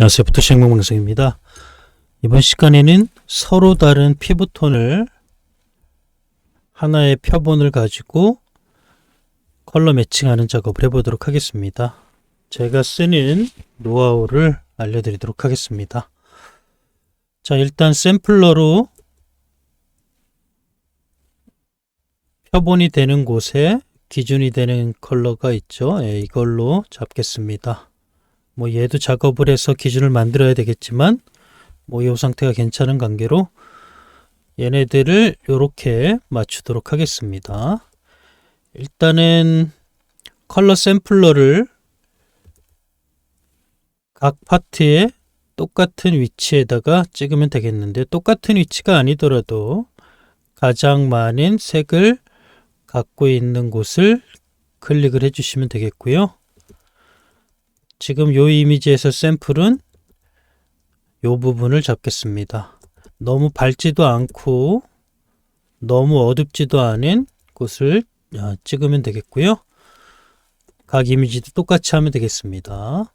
안녕하세요. 부터시 행복방송입니다. 이번 시간에는 서로 다른 피부톤을 하나의 표본을 가지고 컬러 매칭하는 작업을 해보도록 하겠습니다. 제가 쓰는 노하우를 알려드리도록 하겠습니다. 자, 일단 샘플러로 표본이 되는 곳에 기준이 되는 컬러가 있죠. 예, 이걸로 잡겠습니다. 뭐 얘도 작업을 해서 기준을 만들어야 되겠지만 뭐 이 상태가 괜찮은 관계로 얘네들을 이렇게 맞추도록 하겠습니다. 일단은 컬러 샘플러를 각 파트에 똑같은 위치에다가 찍으면 되겠는데 똑같은 위치가 아니더라도 가장 많은 색을 갖고 있는 곳을 클릭을 해주시면 되겠고요. 지금 요 이미지에서 샘플은 요 부분을 잡겠습니다. 너무 밝지도 않고 너무 어둡지도 않은 곳을 아, 찍으면 되겠고요. 각 이미지도 똑같이 하면 되겠습니다.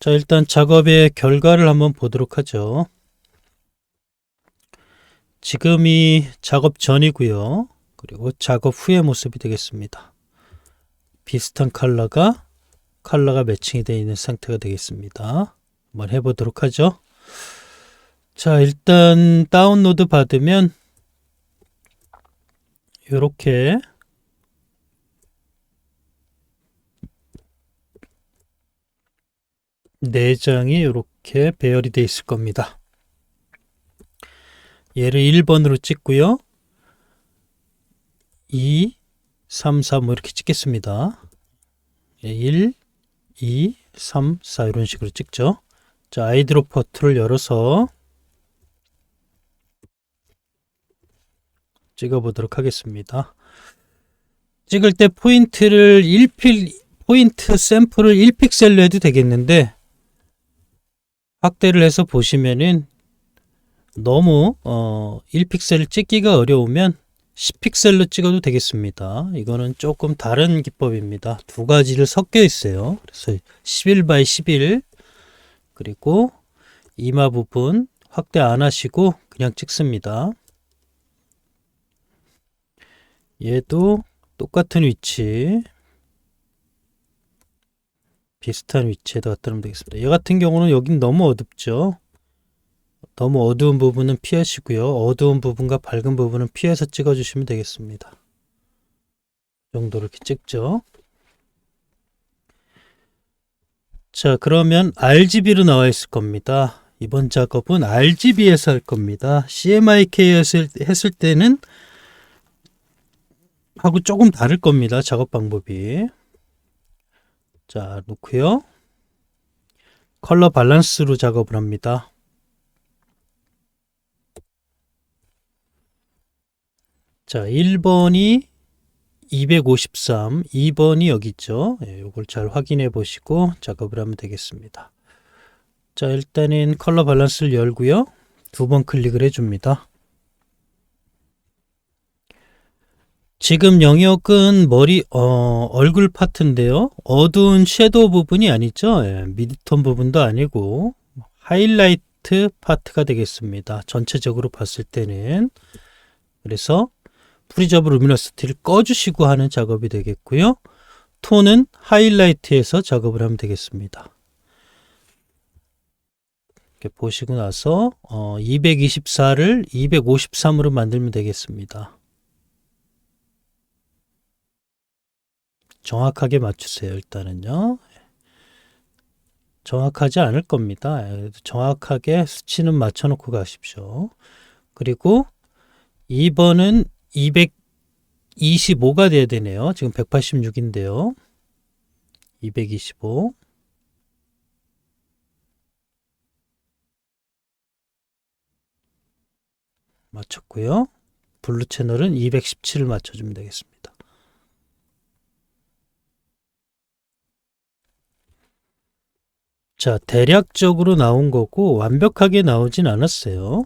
자, 일단 작업의 결과를 한번 보도록 하죠. 지금이 작업 전이고요. 그리고 작업 후의 모습이 되겠습니다. 비슷한 컬러가 컬러가 매칭이 되어 있는 상태가 되겠습니다. 한번 해보도록 하죠. 자, 일단 다운로드 받으면 이렇게 네 장이 이렇게 배열이 되어 있을 겁니다. 얘를 1번으로 찍고요. 2, 3, 4 뭐 이렇게 찍겠습니다. 1, 2, 3, 4 이런 식으로 찍죠. 자, 아이드롭 버튼을 열어서 찍어 보도록 하겠습니다. 찍을 때 포인트를 1필 포인트 샘플을 1픽셀로 해도 되겠는데 확대를 해서 보시면은 너무 어 1픽셀을 찍기가 어려우면 10픽셀로 찍어도 되겠습니다. 이거는 조금 다른 기법입니다. 두 가지를 섞여 있어요. 그래서 11 by 11 그리고 이마 부분 확대 안 하시고 그냥 찍습니다. 얘도 똑같은 위치 비슷한 위치에다 갖다 놓으면 되겠습니다. 얘 같은 경우는 여긴 너무 어둡죠. 너무 어두운 부분은 피하시고요. 어두운 부분과 밝은 부분은 피해서 찍어주시면 되겠습니다. 이 정도로 이렇게 찍죠. 자, 그러면 RGB로 나와 있을 겁니다. 이번 작업은 RGB에서 할 겁니다. CMYK에서 했을 때는 하고 조금 다를 겁니다. 작업 방법이. 자, 놓고요. 컬러 밸런스로 작업을 합니다. 자, 1번이 253, 2번이 여기 있죠. 예, 이걸 잘 확인해 보시고 작업을 하면 되겠습니다. 자, 일단은 컬러 밸런스를 열고요. 두 번 클릭을 해 줍니다. 지금 영역은 머리 어, 얼굴 파트인데요. 어두운 섀도우 부분이 아니죠. 예, 미드톤 부분도 아니고 하이라이트 파트가 되겠습니다. 전체적으로 봤을 때는 그래서 프리저브 루미너스티를 꺼주시고 하는 작업이 되겠고요. 톤은 하이라이트에서 작업을 하면 되겠습니다. 이렇게 보시고 나서 어, 224를 253으로 만들면 되겠습니다. 정확하게 맞추세요. 일단은요. 정확하지 않을 겁니다. 정확하게 수치는 맞춰놓고 가십시오. 그리고 2번은 225가 돼야 되네요. 지금 186인데요. 225. 맞췄고요. 블루 채널은 217을 맞춰주면 되겠습니다. 자, 대략적으로 나온 거고 완벽하게 나오진 않았어요.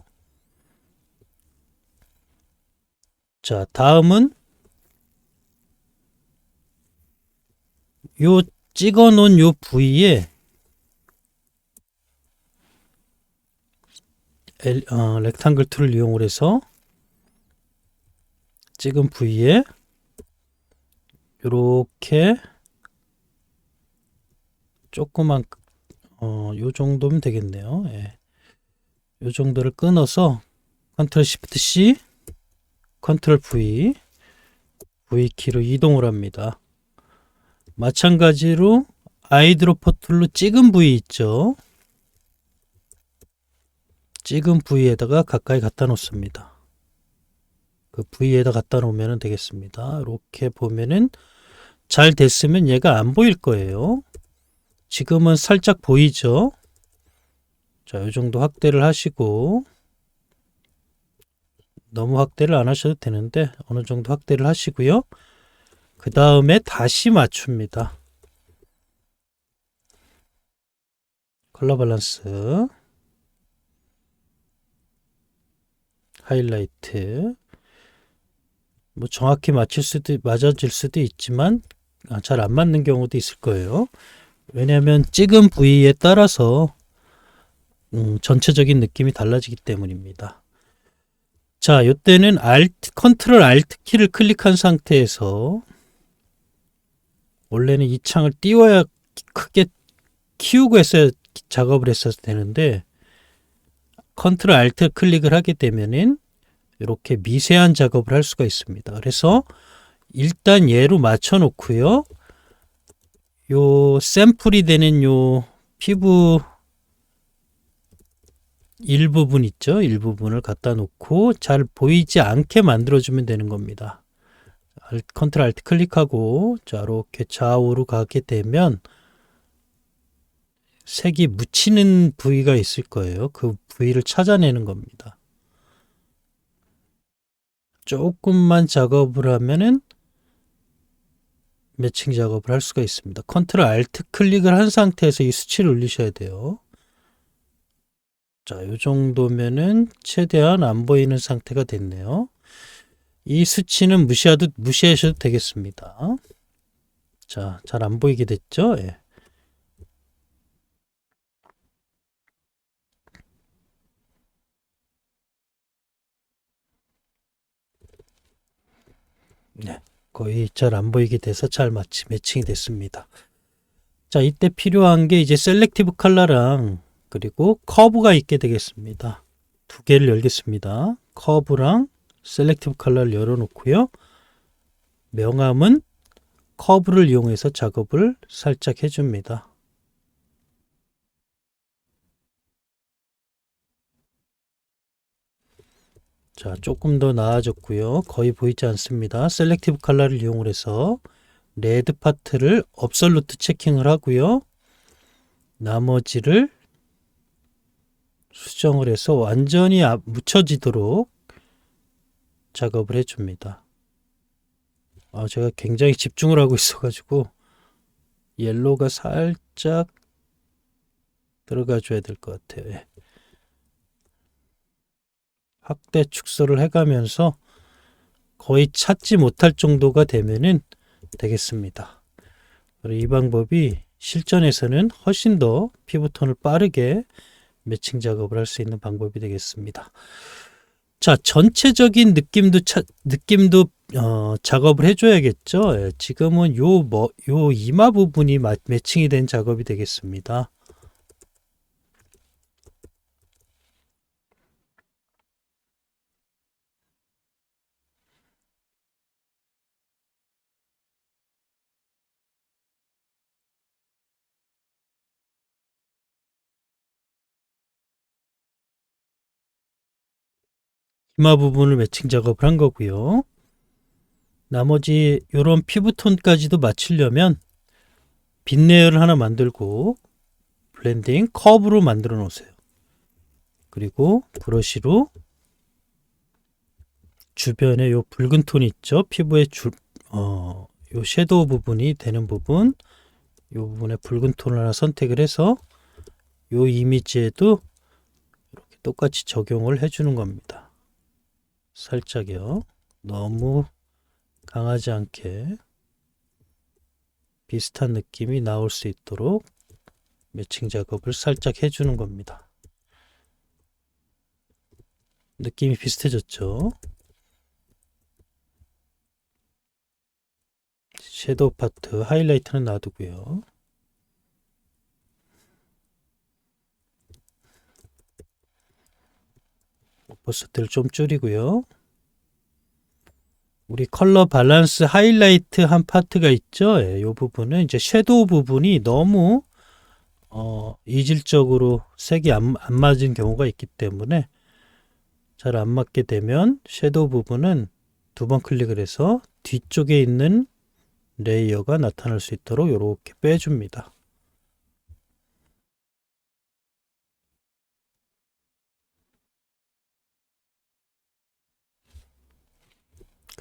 자, 다음은 요 찍어 놓은 요 부위에 엘, 어, 렉탱글 툴을 이용을 해서 찍은 부위에 이렇게 조그만 어, 요 정도면 되겠네요. 예. 요 정도를 끊어서 컨트롤 시프트 C 컨트롤 V V 키로 이동을 합니다. 마찬가지로 아이드로퍼 툴로 찍은 부위 있죠. 찍은 부위에다가 가까이 갖다 놓습니다. 그 부위에다 갖다 놓으면 되겠습니다. 이렇게 보면은 잘 됐으면 얘가 안 보일 거예요. 지금은 살짝 보이죠? 자, 이 정도 확대를 하시고 너무 확대를 안 하셔도 되는데 어느 정도 확대를 하시고요. 그 다음에 다시 맞춥니다. 컬러 밸런스 하이라이트 뭐 정확히 맞출 수도 맞아질 수도 있지만 아, 잘 안 맞는 경우도 있을 거예요. 왜냐하면 찍은 부위에 따라서 음, 전체적인 느낌이 달라지기 때문입니다. 자, 이때는 Alt, 컨트롤 Alt 키를 클릭한 상태에서 원래는 이 창을 띄워야 크게 키우고 했어야 작업을 했어야 되는데 컨트롤 Alt 클릭을 하게 되면은 이렇게 미세한 작업을 할 수가 있습니다. 그래서 일단 얘로 맞춰 놓고요. 요 샘플이 되는 요 피부 일부분 있죠? 일부분을 갖다 놓고 잘 보이지 않게 만들어주면 되는 겁니다. 컨트롤 알트 클릭하고 자 이렇게 좌우로 가게 되면 색이 묻히는 부위가 있을 거예요. 그 부위를 찾아내는 겁니다. 조금만 작업을 하면은 매칭 작업을 할 수가 있습니다. 컨트롤 알트 클릭을 한 상태에서 이 수치를 올리셔야 돼요. 자, 이 정도면은 최대한 안 보이는 상태가 됐네요. 이 수치는 무시하도, 무시하셔도 되겠습니다. 자, 잘 안 보이게 됐죠? 예. 네, 거의 잘 안 보이게 돼서 잘 마치 매칭이 됐습니다. 자, 이때 필요한 게 이제 셀렉티브 컬러랑 그리고 커브가 있게 되겠습니다. 두 개를 열겠습니다. 커브랑 셀렉티브 컬러를 열어놓고요. 명암은 커브를 이용해서 작업을 살짝 해줍니다. 자, 조금 더 나아졌고요. 거의 보이지 않습니다. 셀렉티브 컬러를 이용을 해서 레드 파트를 업솔루트 체킹을 하고요. 나머지를 수정을 해서 완전히 묻혀지도록 작업을 해줍니다. 아, 제가 굉장히 집중을 하고 있어가지고 옐로우가 살짝 들어가 줘야 될 것 같아요. 예. 확대 축소를 해가면서 거의 찾지 못할 정도가 되면은 되겠습니다. 이 방법이 실전에서는 훨씬 더 피부톤을 빠르게 매칭 작업을 할 수 있는 방법이 되겠습니다. 자, 전체적인 느낌도 차, 느낌도 어, 작업을 해줘야겠죠. 예, 지금은 요 뭐, 요 이마 부분이 마, 매칭이 된 작업이 되겠습니다. 이마 부분을 매칭 작업을 한 거고요. 나머지 이런 피부톤까지도 맞추려면 빈 레이어를 하나 만들고 블렌딩 커브로 만들어 놓으세요. 그리고 브러쉬로 주변에 요 붉은 톤 있죠? 피부의 주, 어, 요 섀도우 부분이 되는 부분, 요 부분에 붉은 톤을 하나 선택을 해서 요 이미지에도 이렇게 똑같이 적용을 해주는 겁니다. 살짝요. 너무 강하지 않게 비슷한 느낌이 나올 수 있도록 매칭 작업을 살짝 해주는 겁니다. 느낌이 비슷해졌죠. 섀도우 파트 하이라이트는 놔두고요. 버스트를 좀 줄이고요. 우리 컬러 밸런스 하이라이트 한 파트가 있죠. 예, 이 부분은 이제 섀도우 부분이 너무 어, 이질적으로 색이 안, 안 맞은 경우가 있기 때문에 잘 안 맞게 되면 섀도우 부분은 두 번 클릭을 해서 뒤쪽에 있는 레이어가 나타날 수 있도록 이렇게 빼줍니다.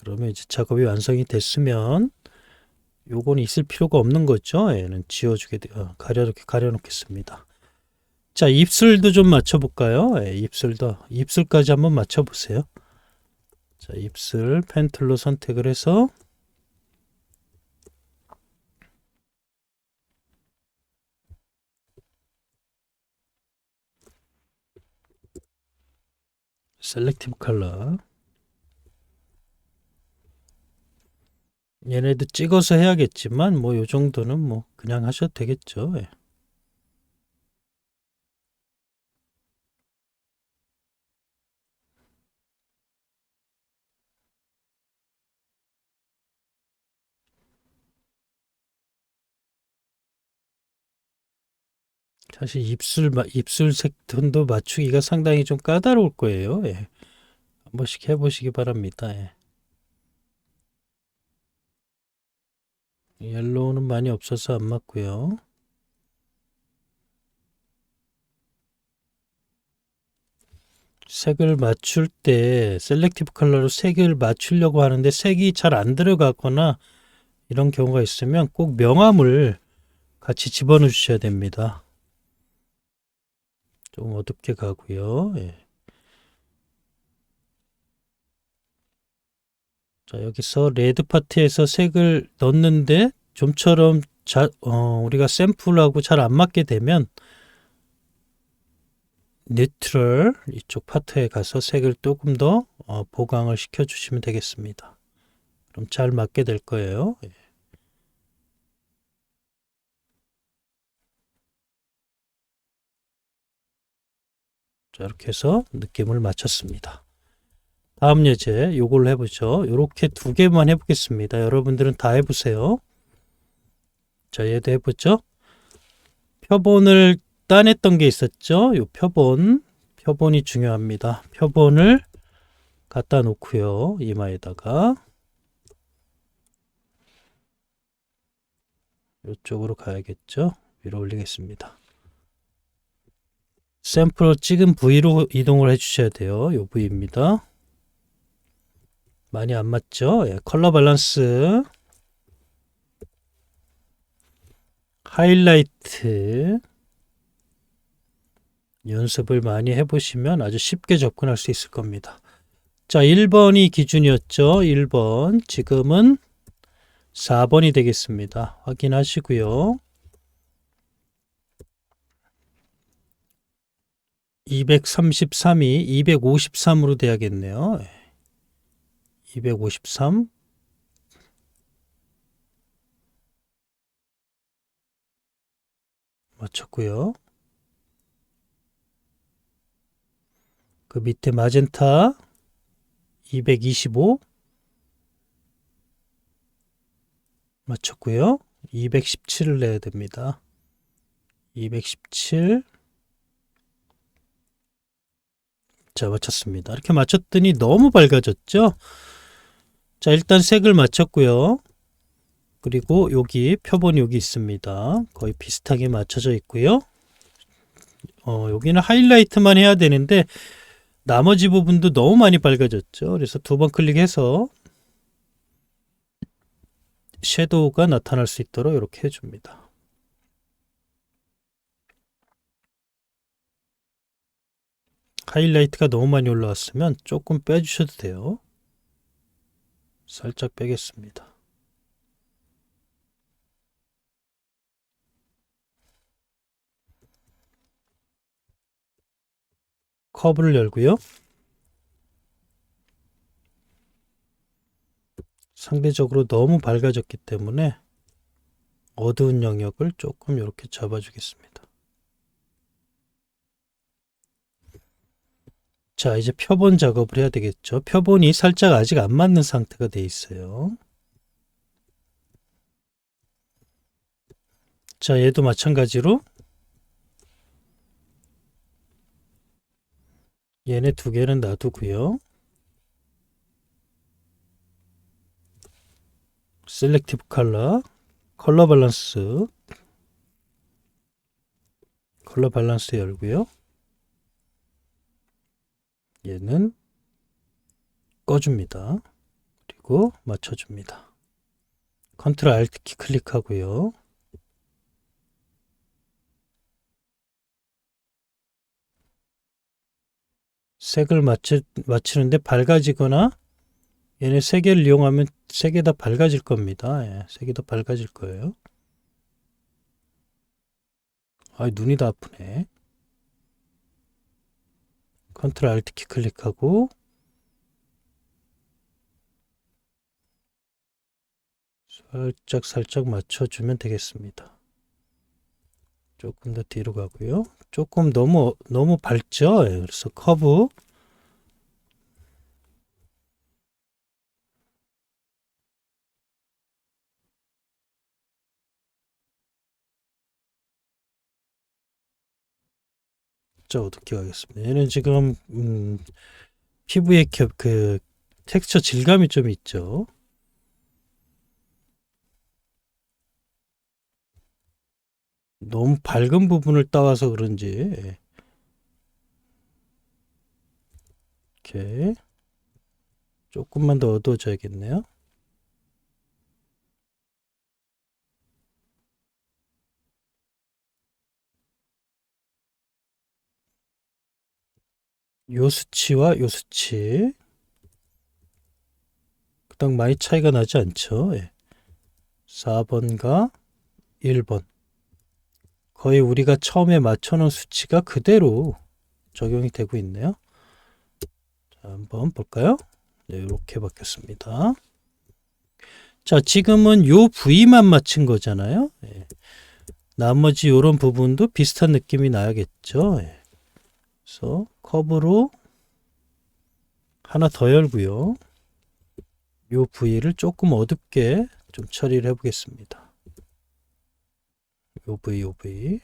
그러면 이제 작업이 완성이 됐으면 요건 있을 필요가 없는 거죠. 얘는 지워주게 돼, 어, 가려 이렇게 가려놓겠습니다. 자, 입술도 좀 맞춰볼까요? 예, 입술도 입술까지 한번 맞춰보세요. 자, 입술 펜틀로 선택을 해서 셀렉티브 컬러 얘네도 찍어서 해야겠지만 뭐 요 정도는 뭐 그냥 하셔도 되겠죠. 예. 사실 입술 마- 입술 색톤도 맞추기가 상당히 좀 까다로울 거예요. 예. 한 번씩 해보시기 바랍니다. 예. 옐로우는 많이 없어서 안 맞고요. 색을 맞출 때 셀렉티브 컬러로 색을 맞추려고 하는데 색이 잘 안 들어가거나 이런 경우가 있으면 꼭 명암을 같이 집어넣어 주셔야 됩니다. 좀 어둡게 가고요. 예. 자, 여기서 레드 파트에서 색을 넣는데 좀처럼 자, 어, 우리가 샘플하고 잘 안 맞게 되면 뉴트럴 이쪽 파트에 가서 색을 조금 더 어, 보강을 시켜 주시면 되겠습니다. 그럼 잘 맞게 될 거예요. 예. 자, 이렇게 해서 느낌을 맞췄습니다. 다음 예제 요걸로 해보죠. 요렇게 두 개만 해보겠습니다. 여러분들은 다 해보세요. 자, 얘도 해보죠. 표본을 따냈던 게 있었죠. 요 표본, 표본이 중요합니다. 표본을 갖다 놓고요. 이마에다가 이쪽으로 가야겠죠. 위로 올리겠습니다. 샘플을 찍은 부위로 이동을 해주셔야 돼요. 요 부위입니다. 많이 안 맞죠? 예, 컬러 밸런스 하이라이트 연습을 많이 해보시면 아주 쉽게 접근할 수 있을 겁니다. 자, 1번이 기준이었죠. 1번. 지금은 4번이 되겠습니다. 확인하시고요. 233이 253으로 돼야겠네요. 253 맞췄고요. 그 밑에 마젠타 225 맞췄고요. 217을 내야 됩니다. 217 자, 맞췄습니다. 이렇게 맞췄더니 너무 밝아졌죠? 자, 일단 색을 맞췄고요. 그리고 여기 표본이 여기 있습니다. 거의 비슷하게 맞춰져 있고요. 어, 여기는 하이라이트만 해야 되는데 나머지 부분도 너무 많이 밝아졌죠. 그래서 두 번 클릭해서 섀도우가 나타날 수 있도록 이렇게 해줍니다. 하이라이트가 너무 많이 올라왔으면 조금 빼주셔도 돼요. 살짝 빼겠습니다. 커브를 열고요. 상대적으로 너무 밝아졌기 때문에 어두운 영역을 조금 이렇게 잡아주겠습니다. 자, 이제 표본 작업을 해야 되겠죠. 표본이 살짝 아직 안 맞는 상태가 돼 있어요. 자, 얘도 마찬가지로 얘네 두 개는 놔두고요. 셀렉티브 컬러, 컬러 밸런스, 컬러 밸런스 열고요. 얘는 꺼줍니다. 그리고 맞춰줍니다. 컨트롤 알트 키 클릭하고요. 색을 맞추, 맞추는데 밝아지거나 얘네 세 개를 이용하면 세 개 다 밝아질 겁니다. 예, 세개 다 밝아질 거예요. 아, 눈이 다 아프네. 컨트롤 알트 키 클릭하고 살짝 살짝 맞춰주면 되겠습니다. 조금 더 뒤로 가고요. 조금 너무 너무 밝죠? 예, 그래서 커브 자 어둡게 가겠습니다. 얘는 지금 음, 피부의 겹, 그 텍스처 질감이 좀 있죠. 너무 밝은 부분을 따와서 그런지 예. 이렇게 조금만 더 어두워져야겠네요. 요 수치와 요 수치 그닥 많이 차이가 나지 않죠. 예. 4번과 1번 거의 우리가 처음에 맞춰놓은 수치가 그대로 적용이 되고 있네요. 자, 한번 볼까요? 네, 이렇게 바뀌었습니다. 자, 지금은 요 부위만 맞춘 거잖아요. 예. 나머지 요런 부분도 비슷한 느낌이 나야겠죠. 예. 그래서 컵으로 하나 더 열고요. 요 부위를 조금 어둡게 좀 처리를 해 보겠습니다. 요 부위 요 부위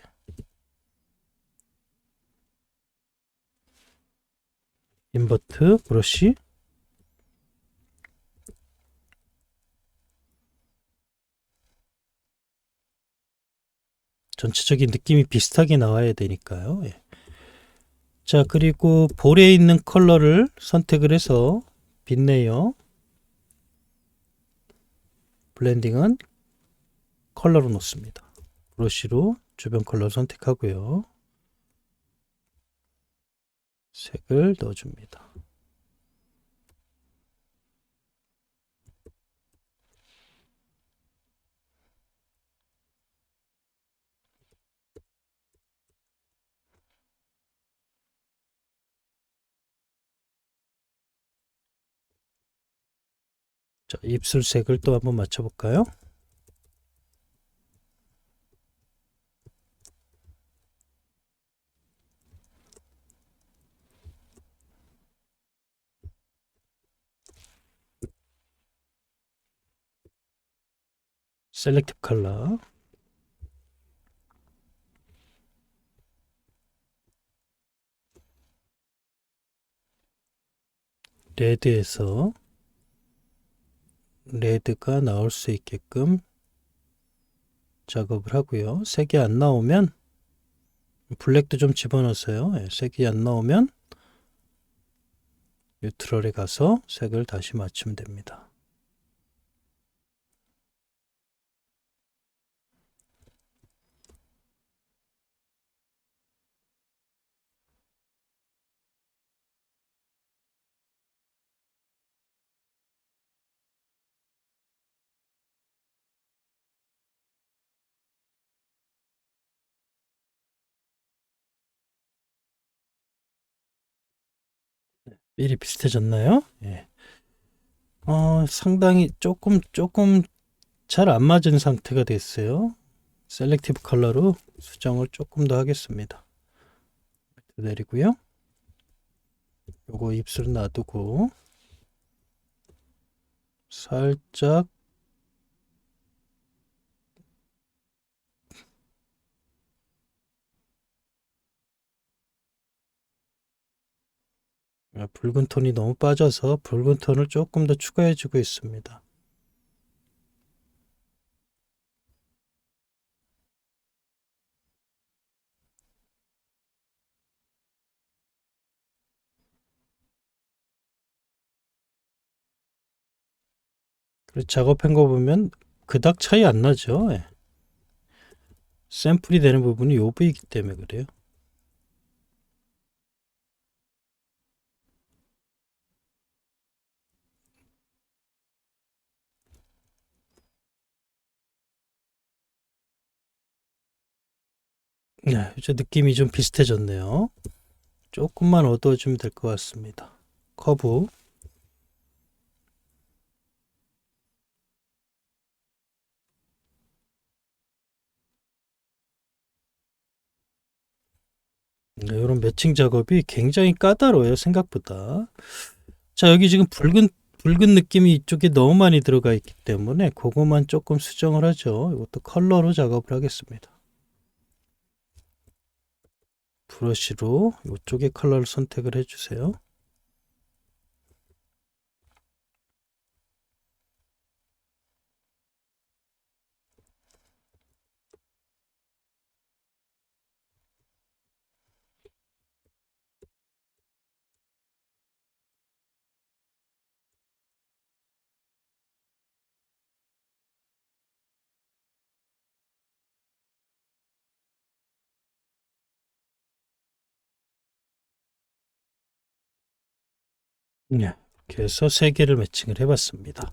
인버트 브러쉬 전체적인 느낌이 비슷하게 나와야 되니까요. 예. 자, 그리고 볼에 있는 컬러를 선택을 해서 빛내요. 블렌딩은 컬러로 놓습니다. 브러쉬로 주변 컬러 선택하고요. 색을 넣어줍니다. 자, 입술색을 또 한번 맞춰볼까요? 셀렉티브 컬러 레드에서 레드가 나올 수 있게끔 작업을 하고요. 색이 안 나오면 블랙도 좀 집어넣으세요. 예, 색이 안 나오면 뉴트럴에 가서 색을 다시 맞추면 됩니다. 미리 비슷해졌나요? 예. 어, 상당히 조금 조금 잘 안 맞은 상태가 됐어요. 셀렉티브 컬러로 수정을 조금 더 하겠습니다. 내리고요. 요거 입술 놔두고 살짝 붉은 톤이 너무 빠져서 붉은 톤을 조금 더 추가해 주고 있습니다. 작업한 거 보면 그닥 차이 안 나죠. 예. 샘플이 되는 부분이 요 부위이기 때문에 그래요. 네, 이제 느낌이 좀 비슷해졌네요. 조금만 어두워주면 될 것 같습니다. 커브. 네, 이런 매칭 작업이 굉장히 까다로워요, 생각보다. 자, 여기 지금 붉은, 붉은 느낌이 이쪽에 너무 많이 들어가 있기 때문에 그거만 조금 수정을 하죠. 이것도 컬러로 작업을 하겠습니다. 브러쉬로 이쪽에 컬러를 선택을 해주세요. 네, 해서 세 개를 매칭을 해봤습니다.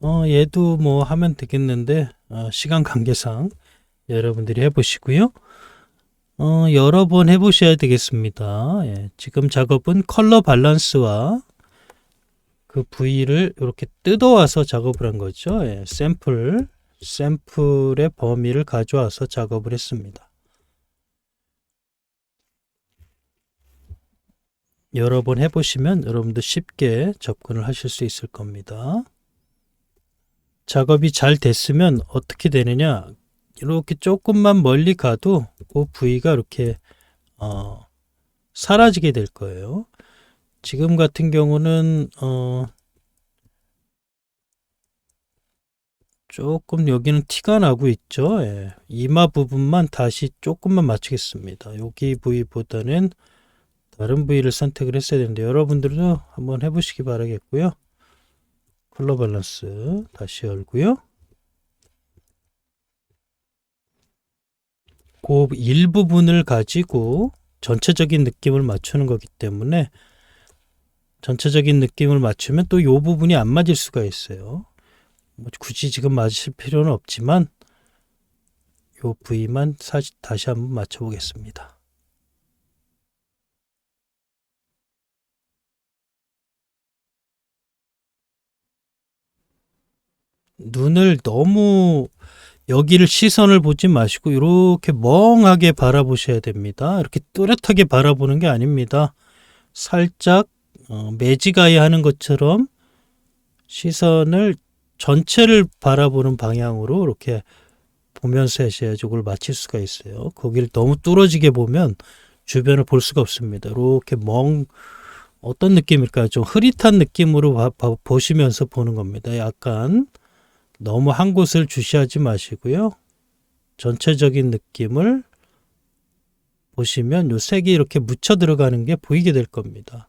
어, 얘도 뭐 하면 되겠는데 어, 시간 관계상 여러분들이 해보시고요. 어, 여러 번 해보셔야 되겠습니다. 예, 지금 작업은 컬러 밸런스와 그 부위를 이렇게 뜯어와서 작업을 한 거죠. 예, 샘플, 샘플의 범위를 가져와서 작업을 했습니다. 여러 번 해보시면 여러분도 쉽게 접근을 하실 수 있을 겁니다. 작업이 잘 됐으면 어떻게 되느냐 이렇게 조금만 멀리 가도 그 부위가 이렇게 어, 사라지게 될 거예요. 지금 같은 경우는 어, 조금 여기는 티가 나고 있죠. 예. 이마 부분만 다시 조금만 맞추겠습니다. 여기 부위보다는 다른 부위를 선택을 했어야 되는데 여러분들도 한번 해보시기 바라겠고요. 컬러 밸런스 다시 열고요. 그 일부분을 가지고 전체적인 느낌을 맞추는 거기 때문에 전체적인 느낌을 맞추면 또 이 부분이 안 맞을 수가 있어요. 뭐 굳이 지금 맞을 필요는 없지만 이 부위만 다시 한번 맞춰 보겠습니다. 눈을 너무 여기를 시선을 보지 마시고 이렇게 멍하게 바라보셔야 됩니다. 이렇게 또렷하게 바라보는 게 아닙니다. 살짝 어, 매지가이 하는 것처럼 시선을 전체를 바라보는 방향으로 이렇게 보면서 하셔야지 이걸 맞힐 수가 있어요. 거기를 너무 뚫어지게 보면 주변을 볼 수가 없습니다. 이렇게 멍 어떤 느낌일까요? 좀 흐릿한 느낌으로 봐, 봐, 보시면서 보는 겁니다. 약간 너무 한 곳을 주시하지 마시고요. 전체적인 느낌을 보시면 요 색이 이렇게 묻혀 들어가는 게 보이게 될 겁니다.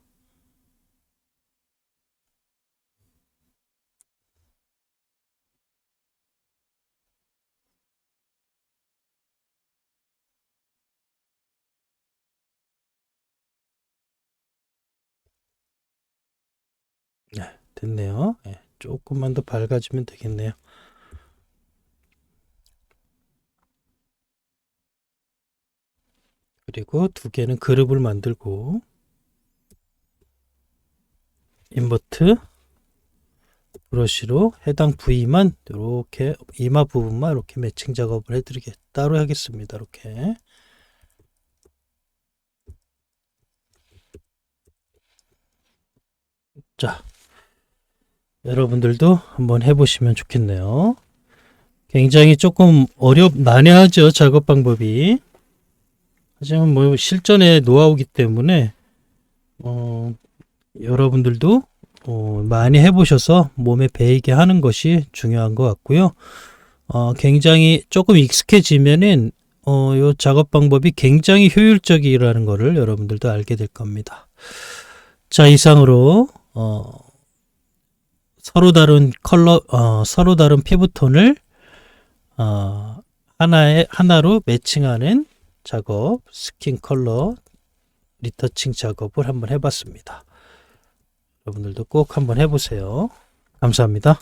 네, 됐네요. 네, 조금만 더 밝아지면 되겠네요. 그리고 두 개는 그룹을 만들고 인버트 브러쉬로 해당 부위만 이렇게 이마 부분만 이렇게 매칭 작업을 해드리게 따로 하겠습니다. 이렇게 자 여러분들도 한번 해보시면 좋겠네요. 굉장히 조금 어렵 난해하죠 작업 방법이 하지만 뭐 실전의 노하우기 때문에 어, 여러분들도 어, 많이 해보셔서 몸에 배이게 하는 것이 중요한 것 같고요. 어, 굉장히 조금 익숙해지면은 어, 요 작업 방법이 굉장히 효율적이라는 것을 여러분들도 알게 될 겁니다. 자, 이상으로 어, 서로 다른 컬러, 어, 서로 다른 피부톤을 어, 하나에 하나로 매칭하는 작업, 스킨 컬러 리터칭 작업을 한번 해봤습니다. 여러분들도 꼭 한번 해보세요. 감사합니다.